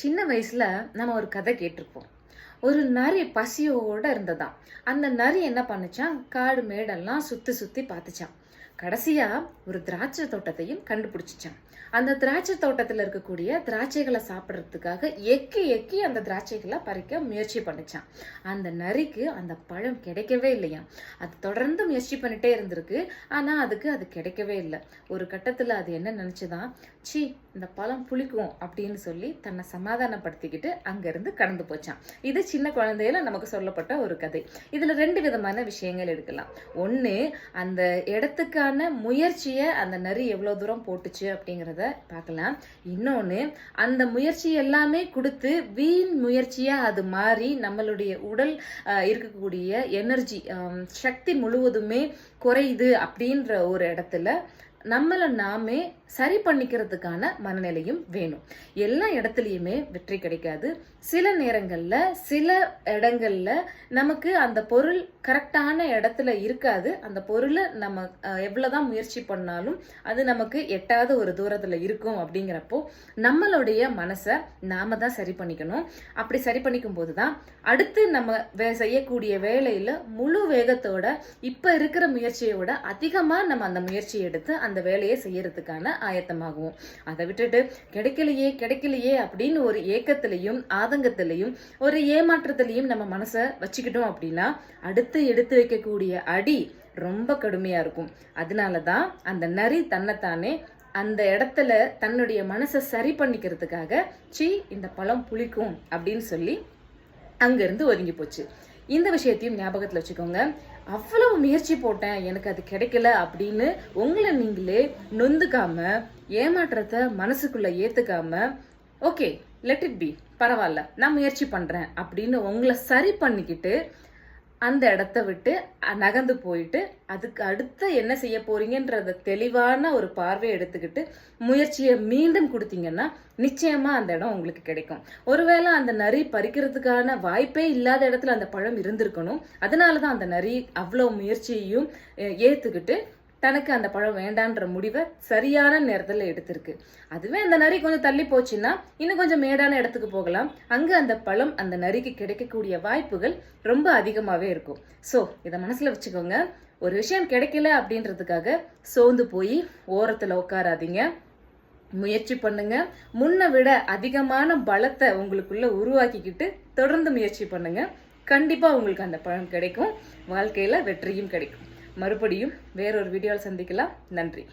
சின்ன வயசுல நம்ம ஒரு கதை கேட்டிருப்போம். ஒரு நரி பசியோட இருந்ததாம். அந்த நரி என்ன பண்ணுச்சான் காடு மேடெல்லாம் சுத்தி சுத்தி பார்த்துச்சான் கடைசியா ஒரு திராட்சை தோட்டத்தையும் கண்டுபிடிச்சிச்சான். அந்த திராட்சை தோட்டத்தில் இருக்கக்கூடிய திராட்சைகளை சாப்பிட்றதுக்காக எக்கி எக்கி அந்த திராட்சைகளை பறிக்க முயற்சி பண்ணிச்சான். அந்த நரிக்கு அந்த பழம் கிடைக்கவே இல்லையா அது தொடர்ந்து முயற்சி பண்ணிட்டே இருந்திருக்கு. ஆனா அதுக்கு அது கிடைக்கவே இல்லை. ஒரு கட்டத்தில் அது என்ன நினைச்சுதான் சி இந்த பழம் புளிக்கும் அப்படின்னு சொல்லி தன்னை சமாதானப்படுத்திக்கிட்டு அங்கிருந்து கடந்து போச்சான். இது சின்ன குழந்தையில நமக்கு சொல்லப்பட்ட ஒரு கதை. இதுல ரெண்டு விதமான விஷயங்கள் எடுக்கலாம். ஒன்று அந்த இடத்துக்கு அதுக்கான முயற்சியை அந்த நரி எவ்வளோ தூரம் போட்டுச்சு அப்படிங்கிறத பார்க்கலாம். இன்னொன்று அந்த முயற்சி எல்லாமே கொடுத்து வீண் முயற்சியாக அது மாறி நம்மளுடைய உடல் இருக்கக்கூடிய எனர்ஜி சக்தி முழுவதுமே குறையுது அப்படின்ற ஒரு இடத்துல நம்மளை நாமே சரி பண்ணிக்கிறதுக்கான மனநிலையும் வேணும். எல்லா இடத்துலையுமே வெற்றி கிடைக்காது. சில நேரங்களில் சில இடங்களில் நமக்கு அந்த பொருள் கரெக்டான இடத்துல இருக்காது. அந்த பொருளை நம்ம எவ்வளோதான் முயற்சி பண்ணாலும் அது நமக்கு எட்டாத ஒரு தூரத்தில் இருக்கும் அப்படிங்கிறப்போ நம்மளுடைய மனசை நாம தான் சரி பண்ணிக்கணும். அப்படி சரி பண்ணிக்கும் போதுதான் அடுத்து நம்ம வே செய்யக்கூடிய வேலையில் முழு வேகத்தோட இப்போ இருக்கிற முயற்சியை விட அதிகமாக நம்ம அந்த முயற்சியை எடுத்து அந்த வேலையை செய்யறதுக்கான ஆயத்தமாகுவோம். அதை விட்டுட்டு கிடைக்கலையே கிடைக்கலையே அப்படின்னு ஒரு ஏக்கத்திலையும் ஆதங்கத்திலையும் ஒரு ஏமாற்றத்திலையும் நம்ம மனசை வச்சுக்கிட்டோம் அப்படின்னா அடுத்து எடுத்து வைக்கக்கூடிய அடி ரொம்ப கடுமையா இருக்கும். அதனால தான் அந்த நரி தன்னைத்தானே அந்த இடத்துல தன்னுடைய மனசை சரி பண்ணிக்கிறதுக்காக சீ இந்த பழம் புளிக்கும் அப்படின்னு சொல்லி அங்கிருந்து ஒதுங்கி போச்சு. இந்த விஷயத்தையும் ஞாபகத்தில் வச்சுக்கோங்க. அவ்வளவு முயற்சி போட்டேன் எனக்கு அது கிடைக்கல அப்படின்னு உங்களை நீங்களே நொந்துக்காம ஏமாற்றத்தை மனசுக்குள்ள ஏத்துக்காம ஓகே லெட் இட் பி பரவாயில்ல நான் முயற்சி பண்றேன் அப்படின்னு உங்களை சரி பண்ணிக்கிட்டு அந்த இடத்த விட்டு நகர்ந்து போயிட்டு அதுக்கு அடுத்து என்ன செய்ய போறீங்கன்றத தெளிவான ஒரு பார்வையை எடுத்துக்கிட்டு முயற்சியை மீண்டும் கொடுத்தீங்கன்னா நிச்சயமா அந்த இடம் உங்களுக்கு கிடைக்கும். ஒருவேளை அந்த நரி பறிக்கிறதுக்கான வாய்ப்பே இல்லாத இடத்துல அந்த பழம் இருந்திருக்கணும். அதனாலதான் அந்த நரி அவ்வளவு முயற்சியையும் ஏற்றுக்கிட்டு ஏத்துக்கிட்டு தனக்கு அந்த பழம் வேண்டான்ற முடிவை சரியான நேரத்தில் எடுத்திருக்கு. அதுவே அந்த நரி கொஞ்சம் தள்ளி போச்சுன்னா இன்னும் கொஞ்சம் மேடான இடத்துக்கு போகலாம். அங்கே அந்த பழம் அந்த நரிக்கு கிடைக்கக்கூடிய வாய்ப்புகள் ரொம்ப அதிகமாகவே இருக்கும். ஸோ இதை மனசில் வச்சுக்கோங்க. ஒரு விஷயம் கிடைக்கல அப்படின்றதுக்காக சோர்ந்து போய் ஓரத்தில் உட்காராதீங்க முயற்சி பண்ணுங்க. முன்னை விட அதிகமான பலத்தை உங்களுக்குள்ள உருவாக்கிக்கிட்டு தொடர்ந்து முயற்சி பண்ணுங்க. கண்டிப்பாக உங்களுக்கு அந்த பழம் கிடைக்கும். வாழ்க்கையில் வெற்றியும் கிடைக்கும். மறுபடியும் வேறொரு வீடியோவில் சந்திக்கலாம். நன்றி.